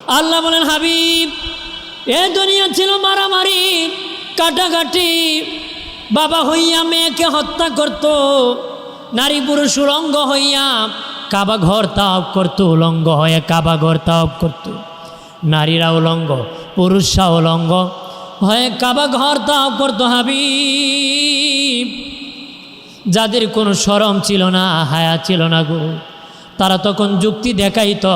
আল্লাহ বলেন, হাবিব, এ দুনিয়া ছিল মারামারি, কাটাকাটি। বাবা হইয়া মেয়েকে হত্যা করত, নারী পুরুষ উলঙ্গ হইয়া কাবা ঘর তাপ করতো, উলঙ্গ হয়ে কাবা ঘর তাপ করত। নারীরা উলঙ্গ, পুরুষরা উলঙ্গ হয়ে কাবা ঘর তাপ করতো, হাবিব। যাদের কোনো সরম ছিল না, হায়া ছিল না গো, তারা তখন যুক্তি দেখাইতো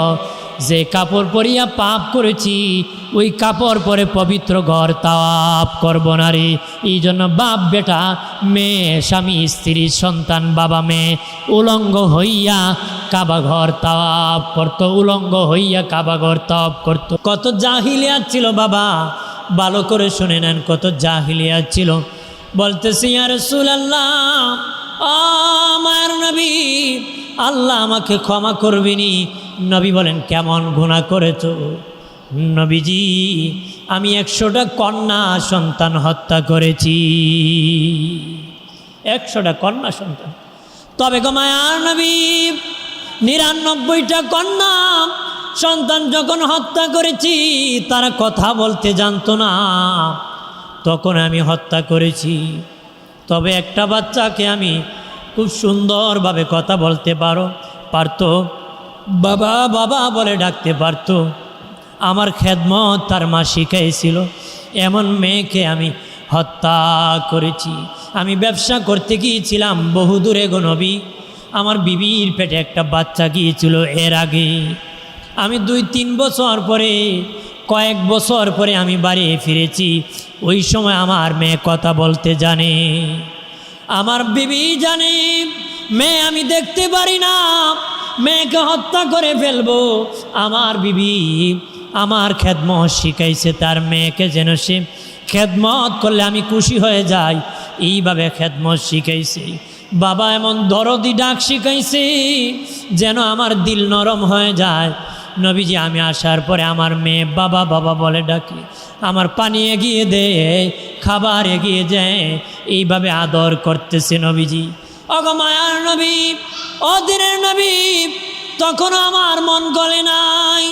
যে কাপড় পরিয়া পাপ করেছি, ওই কাপড় পরে পবিত্র ঘর তাপ করব না রে। এই জন্য বাপ বেটা, মেয়ে, স্বামী, স্ত্রী, সন্তান, বাবা, মেয়ে, উলঙ্গ হইয়া কাবা ঘর তাপ করতো, উলঙ্গ হইয়া কাবা ঘর তাপ করতো। কত জাহিলিয়াত ছিল বাবা, ভালো করে শুনে নেন কত জাহিলিয়াত ছিল। বলতেছি আর আল্লাহ আমার নবী আল্লাহ আমাকে ক্ষমা করবিনি। নবী বলেন, কেমন গুণা করেছ? নবীজি, আমি একশোটা কন্যা সন্তান হত্যা করেছি। একশোটা কন্যা সন্তান। তবে গো মায়ার নবী, নিরানব্বইটা কন্যা সন্তান যখন হত্যা করেছি, তারা কথা বলতে জানতো না। তখন আমি হত্যা করেছি। তবে একটা বাচ্চাকে আমি খুব সুন্দরভাবে কথা বলতে পারো, পারতো। বাবা বাবা বলে ডাকতে পারতো। আমার খেদমত তার মা শিখাইছিল, এমন মেয়েকে আমি হত্যা করেছি। আমি ব্যবসা করতে গিয়েছিলাম বহুদূরে গনবী আমার বিবির পেটে একটা বাচ্চা গিয়েছিল এর আগে। আমি দুই, তিন বছর পরে, কয়েক বছর পরে আমি বাড়ি ফিরেছি। ওই সময় আমার মেয়ে কথা বলতে জানে। আমার বিবি জানে, মেয়ে আমি দেখতে পারি না, মেয়েকে হত্যা করে ফেলব। আমার বিবি আমার খেদমত শিখাইছে, তার মেয়েকে যেন সে খেদমত করলে আমি খুশি হয়ে যাই। এইভাবে খেদমত শিখাইছে। বাবা এমন দরদি ডাক শিখাইছে, যেন আমার দিল নরম হয়ে যায়। নবীজি, আমি আসার পরে আমার মেয়ে বাবা বাবা বলে ডাকে, আমার পানি এগিয়ে দেয় খাবার এগিয়ে যায় এইভাবে আদর করতেছে নবীজি। অগমায়ার নবী অদিনের নবী, তখনও আমার মন গলে নাই।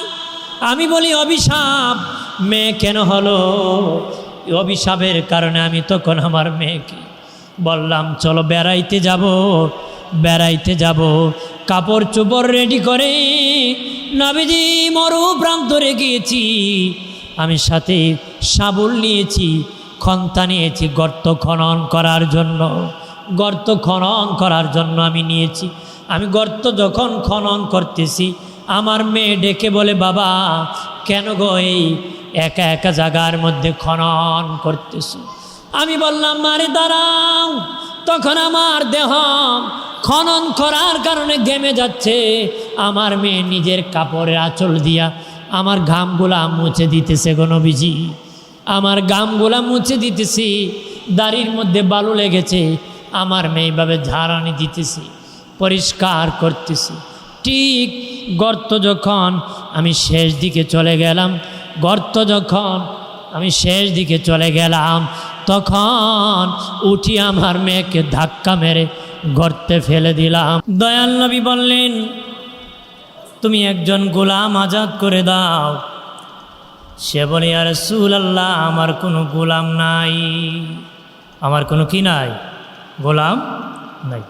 আমি বলি, অভিশাপ, মেয়ে কেন হলো? অভিশাপের কারণে আমি তখন আমার মেয়েকে বললাম, চলো বেড়াইতে যাব বেড়াইতে যাব, কাপড় চোপড় রেডি করে নবীজি মরু প্রান্তরে গিয়েছি। আমি সাথে সাবুল নিয়েছি, খন্তা নিয়েছি, গর্ত খনন করার জন্য। গর্ত খনন করার জন্য আমি নিয়েছি। আমি গর্ত যখন খনন করতেছি, আমার মেয়ে ডেকে বলে, বাবা, কেন গো এই একা একা জায়গার মধ্যে খনন করতেছি? আমি বললাম মারে দাঁড়াও, তখন আমার দেহ খনন করার কারণে গেমে যাচ্ছে। আমার মেয়ে নিজের কাপড়ের আঁচল দিয়া আমার ঘামগুলা মুছে দিতেছে গণবিজি আমার ঘামগুলা মুছে দিতেছি, দাড়ির মধ্যে বালু লেগেছে, আমার মেয়ে এইভাবে ঝাড়ানি দিতেছি, পরিষ্কার করতেছি। ঠিক গর্ত যখন আমি শেষ দিকে চলে গেলাম, গর্ত যখন আমি শেষ দিকে চলে গেলাম, তখন উঠি আমার মেয়েকে ধাক্কা মেরে গর্তে ফেলে দিলাম। দয়াল নবী বললেন, তুমি একজন গোলাম আজাদ করে দাও। সে বলে আর সুল আল্লাহ আমার কোনো গোলাম নাই। আমার কোনো কি নাই? গোলাম নাই।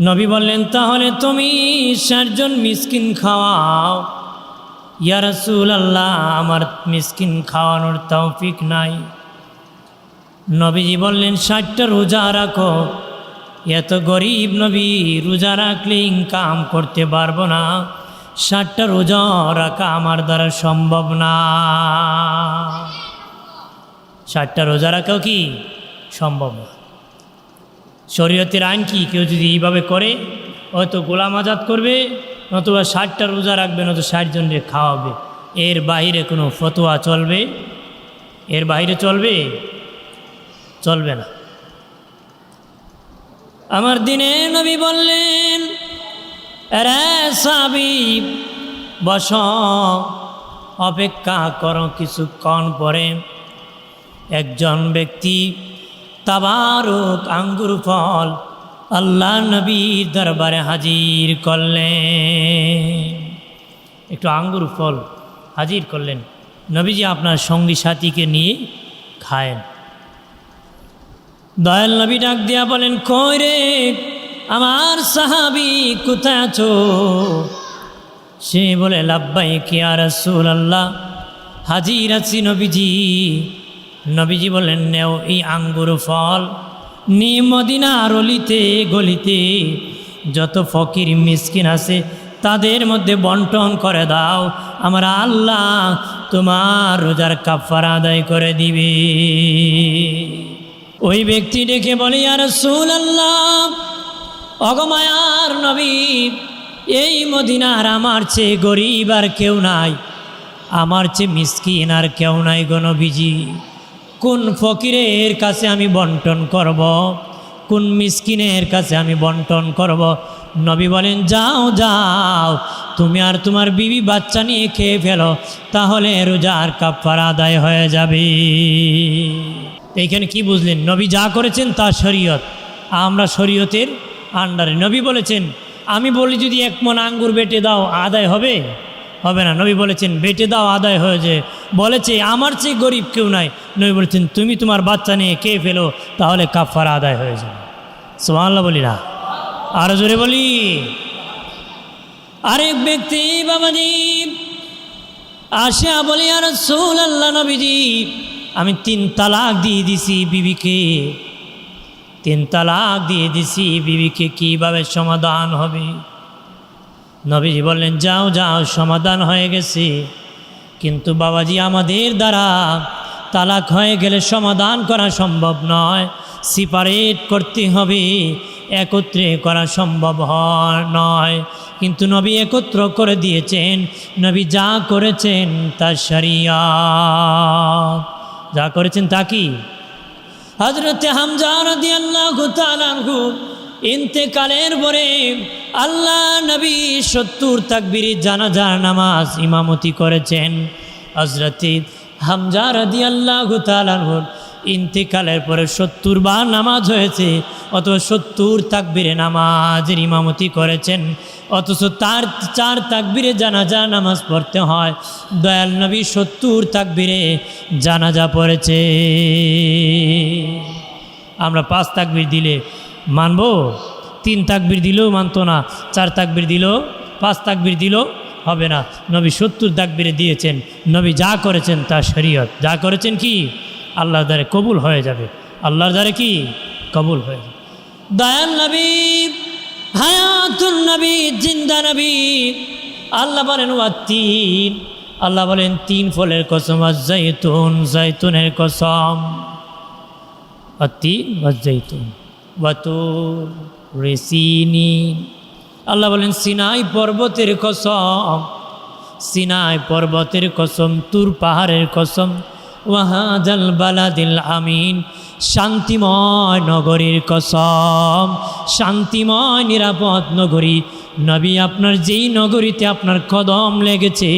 নবী বললেন, তাহলে তুমি ষাটজন মিসকিন খাওয়াও। ইয়া রসুল আল্লাহ আমার মিসকিন খাওয়ানোর তৌফিক নাই। নবীজি বললেন, ষাটটা রোজা রাখো। এত গরিব নবী, রোজা রাখলে ইনকাম করতে পারব না। ষাটটা রোজা রাখা আমার দ্বারা সম্ভব না। ষাটটা রোজা রাখাও কি? সম্ভব না। শরীয়তের আইন কি? কেউ যদি এইভাবে করে, হয়তো গোলাম আজাদ করবে, নতুবা ষাটটা রোজা রাখবে নয়তো ষাট জনকে খাওয়াবে। এর বাইরে কোনো ফতোয়া চলবে? এর বাইরে চলবে? চলবে না। আমার দিনে নবী বললেন বস, অপেক্ষা করো কিছুক্ষণ পরে। একজন ব্যক্তি তাবারক আঙ্গুর ফল আল্লাহ নবীর দরবারে হাজির করলেন। একটু আঙ্গুর ফল হাজির করলেন। নবীজি আপনার সঙ্গী সাথীকে নিয়ে খায়েন। দয়াল নবী ডাক দিয়া বলেন, কই রে? আমার সাহাবি কোথায় আছো? সে বলে, লাব্বাই কি আর রসুল আল্লাহ হাজির আছি নবীজি। নবীজি বলেন, নেও এই আঙ্গুর ফল মদিনার অলিতে, গলিতে। যত ফকির মিসকিন আছে, তাদের মধ্যে বন্টন করে দাও। আমার আল্লাহ তোমার রোজার কাফার আদায় করে দিবে। ওই ব্যক্তি ডেকে বলে আর সুল আল্লাহ অগমায়ার নবী, এই মদিনার আমার চেয়ে গরিব আর কেউ নাই, আমার চেয়ে মিসকিন আর কেউ নাই গণবিজি কোন ফকিরের কাছে আমি বন্টন করব। কোন মিসকিনের কাছে আমি বন্টন করব। নবী বলেন, যাও যাও, তুমি আর তোমার বিবি বাচ্চা নিয়ে খেয়ে ফেলো, তাহলে রোজার কাপড় আদায় হয়ে যাবে এইখানে কি বুঝলেন? নবী যা করেছেন তা শরীয়ত। আমরা শরীয়তের আন্ডারে নবী বলেছেন, আমি বলি যদি এক মন আঙ্গুর বেটে দাও, আদায় হবে? হবে না। নবী বলেছেন, বেটে দাও, আদায় হয়ে যে বলেছে, আমার চেয়ে গরিব কেউ নাই। নবী বলেছেন, তুমি তোমার বাচ্চা নিয়ে কে ফেলো, তাহলে কাফার আদায় হয়ে যাবে। সোমাল্লাহ বলি না আরও জোরে বলি। আরেক ব্যক্তি বাবাজি আসিয়া বলি, আর সোল আল্লাহ নবীজি আমি তিন তালাক দিয়ে দিছি বিবিকে। তিন তালাক দিয়ে দিছি বিবিকে, কীভাবে সমাধান হবে? নবীজি বললেন, যাও যাও, সমাধান হয়ে গেছে। কিন্তু বাবাজি আমাদের দ্বারা তালাক হয়ে গেলে সমাধান করা সম্ভব নয়। সিপারেট করতে হবে, একত্রে করা সম্ভব হয় নয়। কিন্তু নবী একত্র করে দিয়েছেন। নবী যা করেছেন তা সারিয়া। যা করেছেন তা কি? হজরতে ইন্তেকালের পরে আল্লাহ নবী সত্তর তাকবির জানাজার নামাজ ইমামতি করেছেন। হজরতে হামজা রাদি আল্লাহ ইন্তেকালের পরে সত্তর বার নামাজ হয়েছে, অথবা সত্তর তাকবিরে নামাজের ইমামতি করেছেন, অথচ তার চার তাকবিরে জানাজা নামাজ পড়তে হয়। দয়াল নবী সত্তর তাকবিরে জানাজা পড়েছে। আমরা পাঁচ তাকবির দিলে মানব, তিন তাকবির দিলেও মানতো না, চার তাকবির দিলেও, পাঁচ তাকবির দিলেও হবে না। নবী সত্তর তাকবিরে দিয়েছেন, নবী যা করেছেন তা শরীয়ত। যা করেছেন কি? আল্লাহর দ্বারে কবুল হয়ে যাবে। আল্লাহর দ্বারে কি? কবুল হয়ে যাবে। দয়াল নবী হায়াতুল নবী, জিন্দা নবী, আল্লাহ বলেন, ওয়া তিন। আল্লাহ বলেন, তিন ফলের কসম আর জৈতুন জৈতুনের কসম অতিন ওয়াজৈতুন ওয়াতুর রেসিনি আল্লাহ বলেন, সিনাই পর্বতের কসম। সিনাই পর্বতের কসম, তুর পাহাড়ের কসম। ওয়াহাজাল বালাদিল আমিন। শান্তিময় নগরীর কসম, শান্তিময় নিরাপদ নগরী। নবী, আপনার যেই নগরীতে আপনার কদম লেগেছে,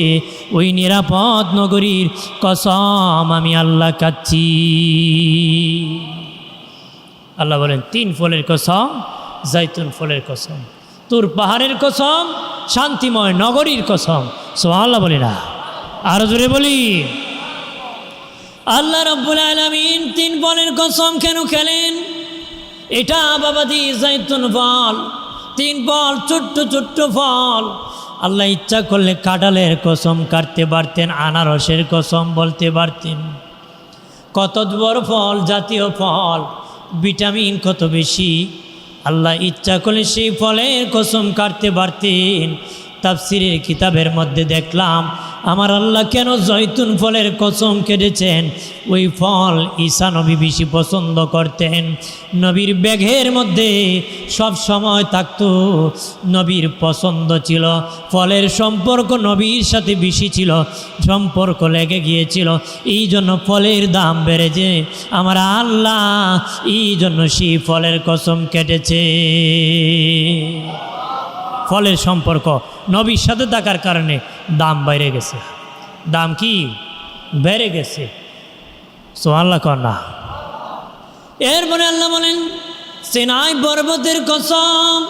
ওই নিরাপদ নগরীর কসম আমি আল্লাহ কাচ্ছি আল্লাহ বলেন, তিন ফলের কসম, জাইতুন ফলের কসম। তোর পাহাড়ের কসম, শান্তিময় নগরীর কসম। সো আল্লাহ বলি না। আরও জোরে বলি। আল্লাহ রব্বুল আলমিন তিন ফলের কসম কেন খেলেন? এটা বাবা দি জাইতুন ফল তিন ফল ছোট্ট ছোট্ট ফল আল্লাহ ইচ্ছা করলে কাঁঠালের কসম কাটতে পারতেন, আনারসের কসম বলতে পারতেন। কত বড় ফল, জাতীয় ফল, ভিটামিন কত বেশি। আল্লাহ ইচ্ছা করলে সেই ফলের কসম কাটতে পারতেন। তাফসিরের কিতাবের মধ্যে দেখলাম, আমার আল্লাহ কেন জৈতুন ফলের কসম কেটেছেন? ওই ফল ঈশা নবী বেশি পছন্দ করতেন। নবীর ব্যাঘের মধ্যে সব সময় থাকতো, নবীর পছন্দ ছিল। ফলের সম্পর্ক নবীর সাথে বেশি ছিল, সম্পর্ক লেগে গিয়েছিল। এই জন্য ফলের দাম বেড়েছে। আমার আল্লাহ এই জন্য সেই ফলের কসম কেটেছে। ফলের সম্পর্ক নবীর সাথে থাকার কারণে দাম বাইরে গেছে। দাম কি? বেড়ে গেছে। সোহাল্লা কন্যা এরপরে আল্লাহ বলেন, সেনাই পর্বতের কসম,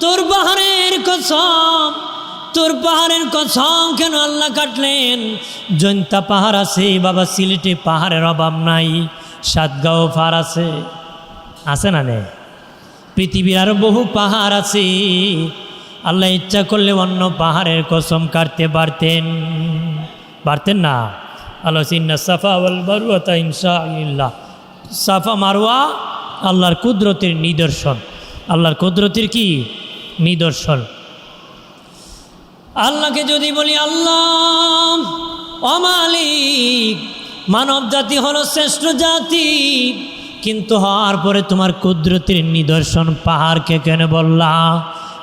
তোর পাহাড়ের কসম, তোর পাহাড়ের কসম কেন আল্লাহ কাটলেন? জৈন্তা পাহাড় আছে, বাবা সিলেটে পাহাড়ের অভাব নাই, সাতগাঁও পাহাড় আছে। আছে না নে? পৃথিবীর আরও বহু পাহাড় আছে আল্লাহ ইচ্ছা করলে অন্য পাহাড়ের কসম কাটতে পারতেন। পারতেন না। আল্লাহ সিন্না সাফা ওয়াল বারুয়াতা ইনশাআল্লাহ। সাফা মারোয়া আল্লাহর কুদরতের নিদর্শন। আল্লাহর কুদরতের কি? নিদর্শন। আল্লাহকে যদি বলি, আল্লাহ অমালিক মানব জাতি হলো শ্রেষ্ঠ জাতি, কিন্তু হওয়ার পরে তোমার কুদরতির নিদর্শন পাহাড়কে কেন বললা?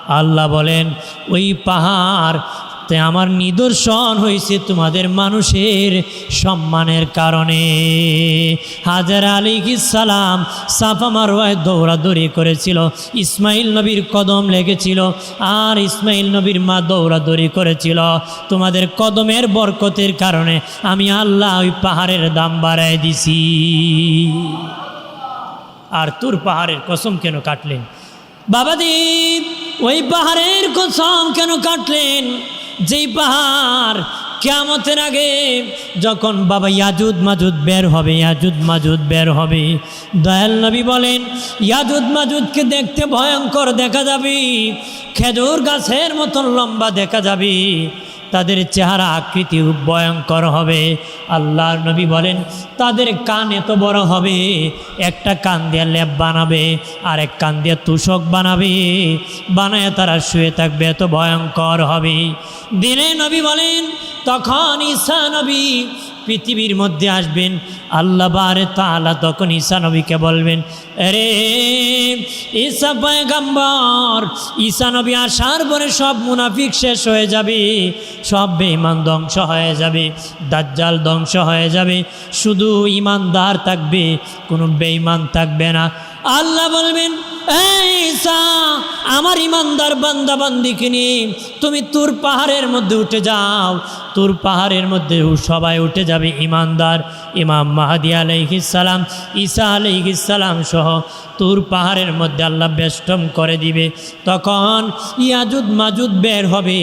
আল্লাহ বলেন, ওই পাহাড় তে আমার নিদর্শন হয়েছে তোমাদের মানুষের সম্মানের কারণে। হাজার আলী সালাম সাফা মারোয়ায় দৌড়াদৌড়ি করেছিল। ইসমাইল নবীর কদম লেগেছিল আর ইসমাইল নবীর মা দৌড়াদৌড়ি করেছিল। তোমাদের কদমের বরকতের কারণে আমি আল্লাহ ওই পাহাড়ের দাম বাড়ায় দিছি। আর তোর পাহাড়ের কসম কেন কাটলেন? বাবাদীপ ওই পাহাড়ের কসম কেন কাটলেন? যেই পাহাড় কেমতের আগে যখন বাবা ইয়াজুদ মাজুদ বের হবে, ইয়াজুদ মাজুদ বের হবে, দয়াল নবী বলেন, ইয়াজুদ মাজুদকে দেখতে ভয়ঙ্কর দেখা যাবে, খেজুর গাছের মতন লম্বা দেখা যাবে। তাদের চেহারা আকৃতি ভয়ঙ্কর হবে। আল্লাহর নবী বলেন, তাদের কান এত বড় হবে, একটা কান দিয়ে ল্যাব বানাবে আর এক কান দিয়ে তুষক বানাবে, বানায় তারা শুয়ে থাকবে, এত ভয়ঙ্কর হবে। দিনে নবী বলেন, তখন ঈশা নবী পৃথিবীর মধ্যে আসবেন, আল্লাহ বারে তালা তখন ঈসা নবীকে বলবেন রে ঈসা পয়গাম্বর, ঈসা নবী আসার পরে সব মুনাফিক শেষ হয়ে যাবে, সব বেঈমান ধ্বংস হয়ে যাবে, দাজ্জাল ধ্বংস হয়ে যাবে, শুধু ইমানদার থাকবে, কোনো বেঈমান থাকবে না। আল্লাহ বলবেন আমার ইমানদার বান্দা বান্দিকে নিয়ে তুমি তোর পাহাড়ের মধ্যে উঠে যাও। তোর পাহাড়ের মধ্যে সবাই উঠে যাবে, ইমানদার, ইমাম মাহাদি আলাইহিসালাম ঈসা আলাইহিসালাম সহ তোর পাহাড়ের মধ্যে আল্লাহ বেষ্টম করে দিবে। তখন ইয়াজুদ মাজুদ বের হবে,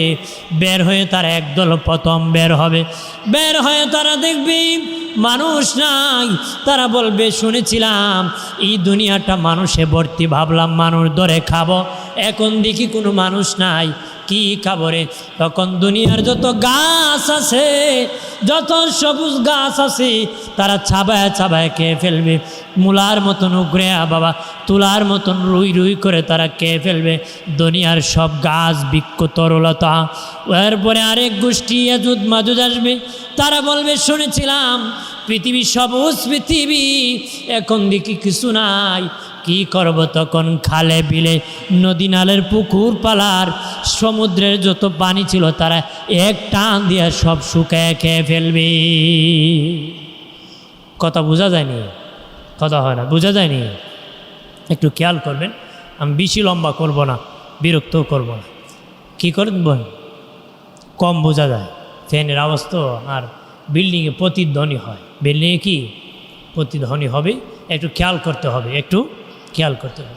বের হয়ে তারা একদল প্রথম বের হবে। বের হয়ে তারা দেখবে মানুষ নাই। তারা বলবে, শুনেছিলাম, এই দুনিয়াটা মানুষে ভর্তি। ভাবলাম মানুষ ধরে খাব। এখন দেখি কোনো মানুষ নাই। কি খাবরে? তখন দুনিয়ার যত গাছ আছে, যত সবুজ গাছ আছে, তারা ছাবায় ছাবায় খেয়ে ফেলবে। মূলার মতন উগরে বাবা, তুলার মতন রুই রুই করে তারা খেয়ে ফেলবে। দুনিয়ার সব গাছ বৃক্ষ তরলতা। এরপরে আরেক গোষ্ঠী এজুদ মাজুদ আসবে। তারা বলবে, শুনেছিলাম পৃথিবী সবুজ পৃথিবী, এখন দেখি কিছু নাই। কি করব তখন খালে বিলে নদী নালের পুকুর পালার, সমুদ্রের যত পানি ছিল তারা এক টান দিয়ে সব শুকায় খেয়ে ফেলবে। কথা বোঝা যায়নি? কথা হয় না, বোঝা যায়নি? একটু খেয়াল করবেন, আমি বেশি লম্বা করব না বিরক্তও করব না। কী করেন বোন? কম বোঝা যায়, ফ্যানের আওয়াজ তো আর বিল্ডিংয়ে প্রতিধ্বনি হয়। বিল্ডিংয়ে কি? প্রতিধ্বনি হবে, একটু খেয়াল করতে হবে, একটু খেয়াল করতে হবে।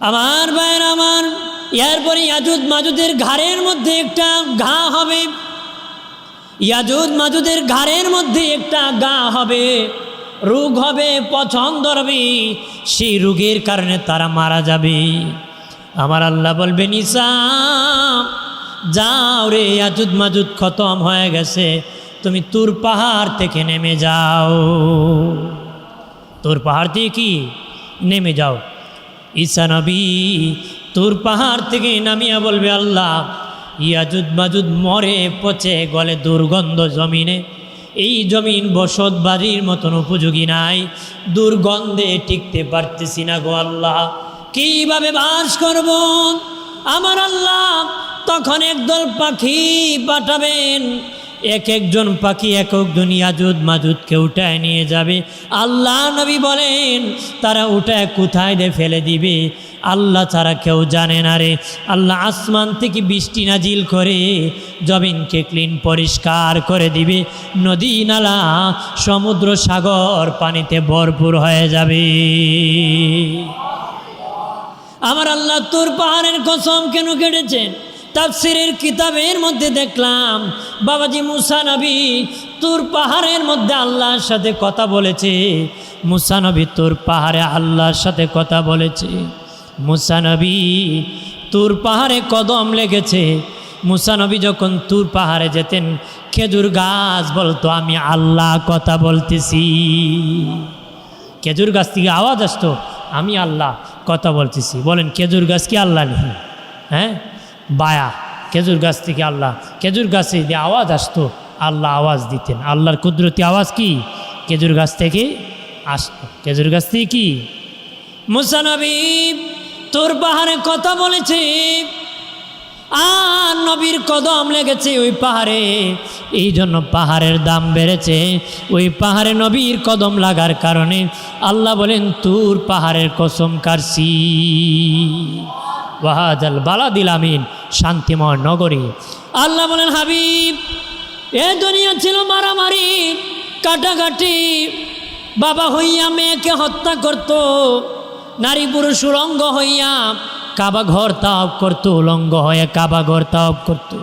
আমার ভাইয়ের আমার এরপরে ইয়াজুদ মাজুদের ঘাড়ের মধ্যে একটা ঘা হবে। ইয়াজুদ মাজুদের ঘাড়ের মধ্যে একটা গা হবে। রোগ হবে, পছন্দ হবে। সেই রোগের কারণে তারা মারা যাবে। আমার আল্লাহ বলবেন ইসা যাও রে ইয়াজুদ মাজুদ, খতম হয়ে গেছে। তুমি তুর পাহাড় থেকে নেমে যাও। তোর পাহাড় দিয়ে কি? নেমে যাও। ঈসা নবী তোর পাহাড় থেকে নামিয়া বলবে, আল্লাহ, ইয়াজুদ মাজুদ মরে পচে গলে দুর্গন্ধ জমিনে। এই জমিন বসত বাড়ির মতন উপযোগী নাই। দুর্গন্ধে টিকতে পারতেছি না গো আল্লাহ। কীভাবে বাস করব? আমার আল্লাহ তখন একদল পাখি পাঠাবেন। এক একজন পাখি, এক একজন ইয়াজুদ মাজুদকে উঠায় নিয়ে যাবে। আল্লাহ নবী বলেন, তারা উঠায় কোথায় দিয়ে ফেলে দিবে? আল্লাহ ছাড়া কেউ জানে না রে। আল্লাহ আসমান থেকে বৃষ্টি নাজিল করে জমিনকে ক্লিন পরিষ্কার করে দিবে। নদী নালা, সমুদ্র সাগর পানিতে ভরপুর হয়ে যাবে। আমার আল্লাহ তোর পাহাড়ের কসম কেন কেটেছেন? তাফসিরের কিতাবের মধ্যে দেখলাম, বাবাজি মুসা নবী তুর পাহাড়ের মধ্যে আল্লাহর সাথে কথা বলেছে। মুসা নবী তুর পাহাড়ে আল্লাহর সাথে কথা বলেছে। মুসা নবী তুর পাহাড়ে কদম লেগেছে। মুসা নবী যখন তুর পাহাড়ে যেতেন, খেজুর গাছ বলতো, আমি আল্লাহ কথা বলতেছি। খেজুর গাছ থেকে আওয়াজ আসতো, আমি আল্লাহ কথা বলতেছি। বলেন, খেজুর গাছ কি আল্লাহ নেই? হ্যাঁ? বায়া। খেজুর গাছ থেকে আল্লাহ খেজুর গাছে যে আওয়াজ আসতো, আল্লাহ আওয়াজ দিতেন। আল্লাহর কুদরতি আওয়াজ কি? খেজুর গাছ থেকে আসতো। খেজুর গাছ থেকে কি? মুসানবী তোর পাহাড়ে কথা বলেছে। আর নবীর কদম লেগেছে ওই পাহাড়ে। এই জন্য পাহাড়ের দাম বেড়েছে। ওই পাহাড়ে নবীর কদম লাগার কারণে আল্লাহ বলেন, তোর পাহাড়ের কসম কারসি ওয়াহাজাল বালাদিল আমিন। শান্তিময় নগরী। আল্লাহ বলেন, হাবিব, এ দুনিয়া ছিল মারামারি, কাটাকাটি। বাবা হইয়া, মেয়েকে হত্যা করত, নারী পুরুষ উলঙ্গ হইয়া কাবা ঘর তাপ করতো, উলঙ্গ হয়ে কাবা ঘর তাপ করতো।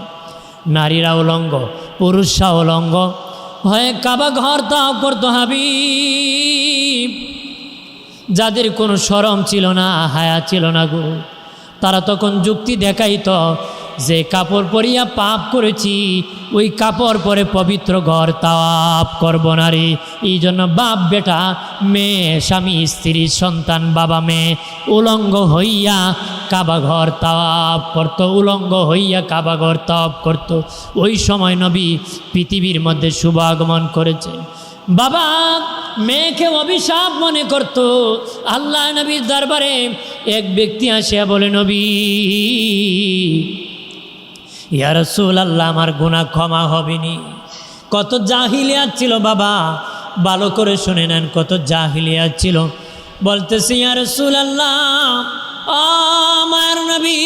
নারীরা উলঙ্গ, পুরুষরা উলঙ্গ হয়ে কাবা ঘর তাপ করতো, হাবিব। যাদের কোনো সরম ছিল না, হায়া ছিল না গো। তারা তখন যুক্তি দেখাইত যে কাপড় পরিয়া পাপ করেছি, ওই কাপড় পরে পবিত্র ঘর তাপ করব না রে। এই জন্য বাপ বেটা, মেয়ে, স্বামী, স্ত্রী, সন্তান, বাবা, মেয়ে, উলঙ্গ হইয়া কাবা ঘর তাপ করতো, উলঙ্গ হইয়া কাবা ঘর তাপ করতো। ওই সময় নবী পৃথিবীর মধ্যে শুভ আগমন করেছে বাবা মেয়েকে অভিশাপ মনে করত। আল্লাহ নবীর দরবারে এক ব্যক্তি আসিয়া বলে, নবী, ইয়া রসুল আল্লাহ আমার গুণা ক্ষমা হবেনি। কত জাহিলিয়াত ছিল বাবা। ভালো করে শুনে নেন, কত জাহিলিয়াত ছিল। বলতেছে, ইয়া রসুল আল্লাহ আমার নবী,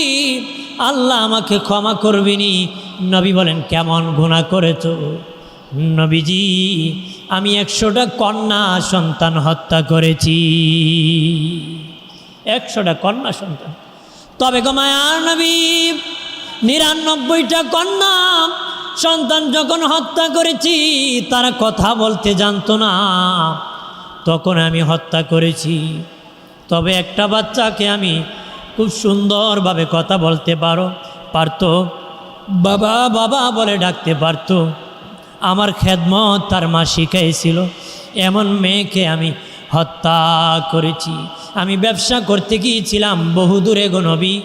আল্লাহ আমাকে ক্ষমা করবিনি। নবী বলেন, কেমন গুণা করেছ? নবীজি আমি একশোটা কন্যা সন্তান হত্যা করেছি। একশোটা কন্যা সন্তান। তবে গো মায়ার নবী, নিরানব্বইটা কন্যা সন্তান যখন হত্যা করেছি, তারা কথা বলতে জানতো না। তখন আমি হত্যা করেছি। তবে একটা বাচ্চাকে আমি খুব সুন্দরভাবে কথা বলতে পারো, পারতো, বাবা বাবা বলে ডাকতে পারতো। আমার খেদমত তার মা শিখাইছিল। এমন মেয়েকে আমি হত্যা করেছি। আমি ব্যবসা করতে গিয়েছিলাম বহুদূরে গনবী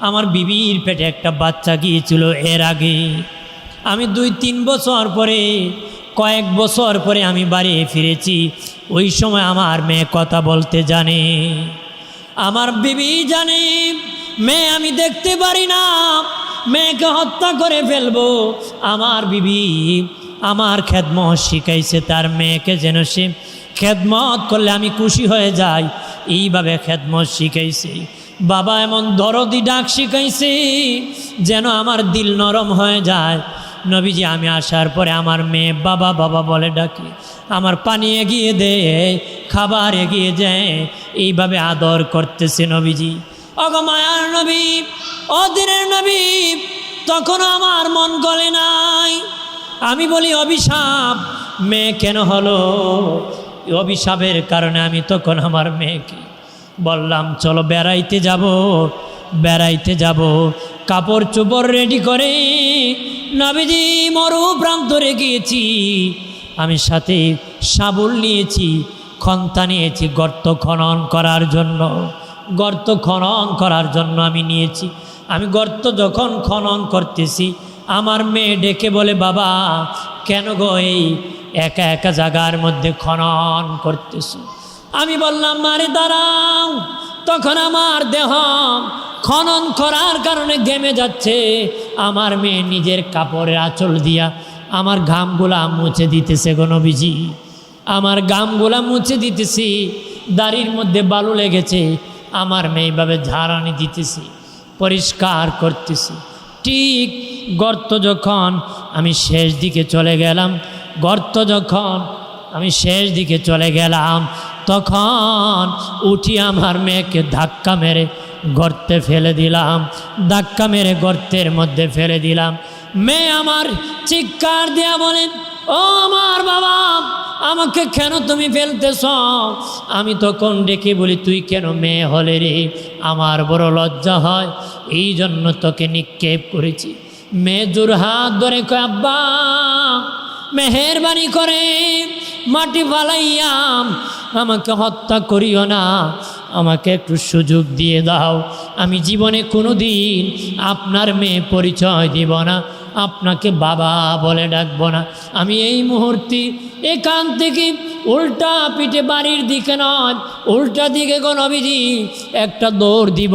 আমার বিবির পেটে একটা বাচ্চা গিয়েছিল এর আগে। আমি দুই তিন বছর পরে, কয়েক বছর পরে আমি বাড়ি ফিরেছি। ওই সময় আমার মেয়ে কথা বলতে জানে। আমার বিবি জানে, মেয়ে, আমি দেখতে পারি না। মেয়েকে হত্যা করে ফেলব। আমার বিবি আমার খেদমত শিখাইছে তার মেয়েকে যেন সে খেদমত করলে আমি খুশি হয়ে যাই। এইভাবে খেদমত শিখাইছে। বাবা এমন দরদি ডাক শিখাইছে যেন আমার দিল নরম হয়ে যায়। নবীজি, আমি আসার পরে আমার মেয়ে বাবা বাবা বলে ডাকে, আমার পানি এগিয়ে দে, খাবার এগিয়ে যায় এইভাবে আদর করতেছে নবীজি। অগমায়ার নবী অদিনের নবী তখন আমার মন গলে নাই। আমি বলি, অভিশাপ। মেয়ে কেন হলো? অভিশাপের কারণে আমি তখন আমার মেয়েকে বললাম, চলো বেড়াইতে যাব বেড়াইতে যাব। কাপড় চোপড় রেডি করে নবীজি মরু প্রান্তরে গিয়েছি। আমি সাথে সাবুল নিয়েছি, খন্তা নিয়েছি, গর্ত খনন করার জন্য। গর্ত খনন করার জন্য আমি নিয়েছি। আমি গর্ত যখন খনন করতেছি আমার মেয়ে ডেকে বলে, বাবা, কেন গো এই একা একা জায়গার মধ্যে খনন করতেছো? আমি বললাম মারে দাঁড়াও, তখন আমার দেহ খনন করার কারণে গেমে যাচ্ছে। আমার মেয়ে নিজের কাপড়ের আঁচল দিয়া আমার ঘামগুলা মুছে দিতেছে গো আমার ঘামগুলা মুছে দিতেছি, দাড়ির মধ্যে বালু লেগেছে, আমার মেয়ে এইভাবে ঝাড়ানি দিতেছি, পরিষ্কার করতেছি। ঠিক গর্ত যখন আমি শেষ দিকে চলে গেলাম, গর্ত যখন আমি শেষ দিকে চলে গেলাম, তখন উঠি আমার মেয়েকে ধাক্কা মেরে গর্তে ফেলে দিলাম, ধাক্কা মেরে গর্তের মধ্যে ফেলে দিলাম। মেয়ে আমার চিৎকার দেয়া বলেন ও আমার বাবা, আমাকে কেন তুমি ফেলতেছ? আমি তখন ডেকে বলি, তুই কেন মেয়ে হলে রে? আমার বড় লজ্জা হয় এই জন্য তোকে নিক্ষেপ করেছি। মেয়ে হাত ধরে কয়, আব্বা, মেহেরবানি করে মাটি ফালাইয়াম আমাকে হত্যা করিও না। আমাকে একটু সুযোগ দিয়ে দাও। আমি জীবনে কোনো দিন আপনার মেয়ে পরিচয় দিব না। আপনাকে বাবা বলে ডাকবো না। আমি এই মুহূর্তে এখান থেকে উল্টা পিঠে বাড়ির দিকে নয়, উল্টা দিকে গো নবীজি, একটা দৌড় দিব।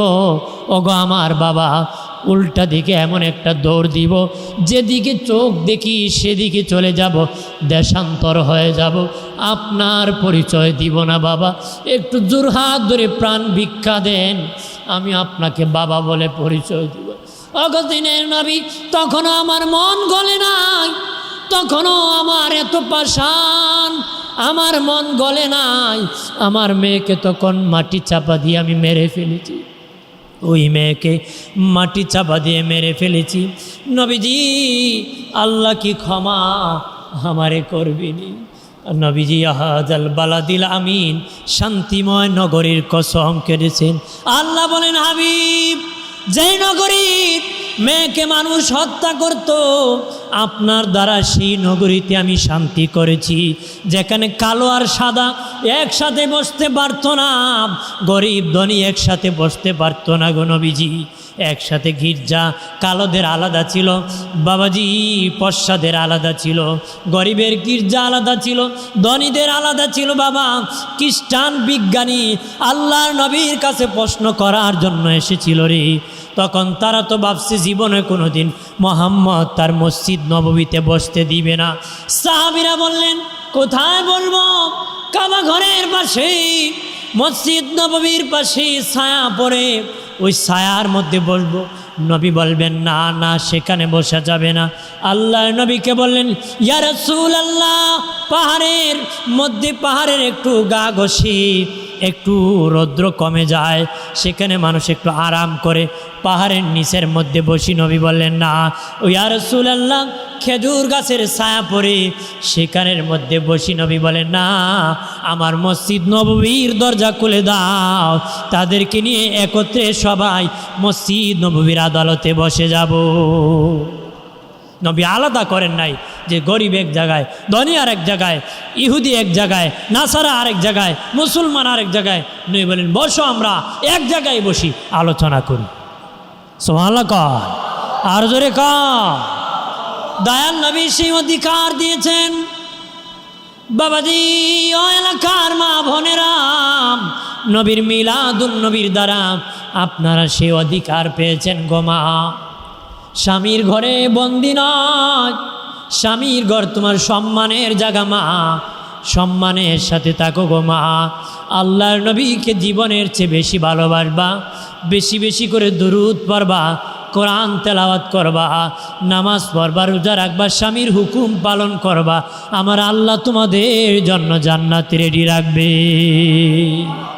ওগো আমার বাবা, উল্টা দিকে এমন একটা দৌড় দিব, যেদিকে চোখ দেখি সেদিকে চলে যাব, দেশান্তর হয়ে যাব। আপনার পরিচয় দিব না বাবা, একটু জোরহাত ধরে প্রাণ ভিক্ষা দেন। আমি আপনাকে বাবা বলে পরিচয় দিব। অগদিনের নবী, তখনও আমার মন গলে নাই, তখনও আমার এত পাষাণ, আমার মন গলে নাই, আমার মেয়েকে তখন মাটি চাপা দিয়ে আমি মেরে ফেলেছি। ওই মেয়েকে মাটি চাপা দিয়ে মেরে ফেলেছি। নবীজি, আল্লাহ কি ক্ষমা আমারে করবিনি? নবীজি, আহাজাল বালাদিল আমিন, শান্তিময় নগরীর কসম কেটেছেন। আল্লাহ বলেন, হাবিব যে নগরীর মেয়েকে মানুষ হত্যা করত। আপনার দ্বারা সেই নগরীতে আমি শান্তি করেছি, যেখানে কালো আর সাদা একসাথে বসতে পারতো না, গরিব ধনী একসাথে বসতে পারতো না গো নবীজি। একসাথে গির্জা কালোদের আলাদা ছিল, বাবাজি পশ্চাদের আলাদা ছিল, গরিবের গির্জা আলাদা ছিল, ধনীদের আলাদা ছিল, বাবা খ্রিস্টান বিজ্ঞানী আল্লাহর নবীর কাছে প্রশ্ন করার জন্য এসেছিল রে। তখন তারা তো ভাবছে জীবনে কোনো দিন মোহাম্মদ তার মসজিদ নববীতে বসতে দিবে না। সাহাবিরা বললেন, কোথায় বলব? কাবা ঘরের পাশেই মসজিদ নববীর পাশে ছায়া পড়ে। ওই ছায়ার মধ্যে বসবো নবী বলবেন, না না, সেখানে বসা যাবে না। আল্লাহ নবীকে বললেন, ইয়া রাসূল আল্লাহ পাহাড়ের মধ্যে পাহাড়ের একটু গা ঘষি। একটু রৌদ্র কমে যায়, সেখানে মানুষ একটু আরাম করে, পাহাড়ের নিচের মধ্যে বসি নবী বললেন, না, ও ইয়া রাসূল আল্লাহ খেজুর গাছের ছায়া পড়ে। সেখানের মধ্যে বসি নবী বলেন, না, আমার মসজিদ নববীর দরজা খুলে দাও, তাদেরকে নিয়ে একত্রে সবাই মসজিদ নববীর আদালতে বসে যাব। নবী আলাদা করেন নাই যে গরিব এক জায়গায় ধনী আর এক জায়গায়, ইহুদি এক জায়গায়, নাসারা আরেক জায়গায়, মুসলমান আরেক জায়গায়। নই বলেন, বসো আমরা, এক জায়গায় বসি, আলোচনা করি। সোমাল্লা কর আর জোরে কর দয়াল নবী সেই অধিকার দিয়েছেন। বাবাজি, ও এলাকার মা বোনেরাম নবীর মিলাদুল নবীর দ্বারা আপনারা সে অধিকার পেয়েছেন গোমা স্বামীর ঘরে বন্দি নয়। স্বামীর ঘর তোমার সম্মানের জায়গা মা। সম্মানের সাথে থাকো গো মা। আল্লাহর নবীকে জীবনের চেয়ে বেশি ভালোবাসবা, বেশি বেশি করে দুরুদ পড়বা, কোরআন তেলাওয়াত করবা, নামাজ পড়বা, রোজা রাখবা, স্বামীর হুকুম পালন করবা। আমার আল্লাহ তোমাদের জন্য জান্নাত রেডি রাখবে।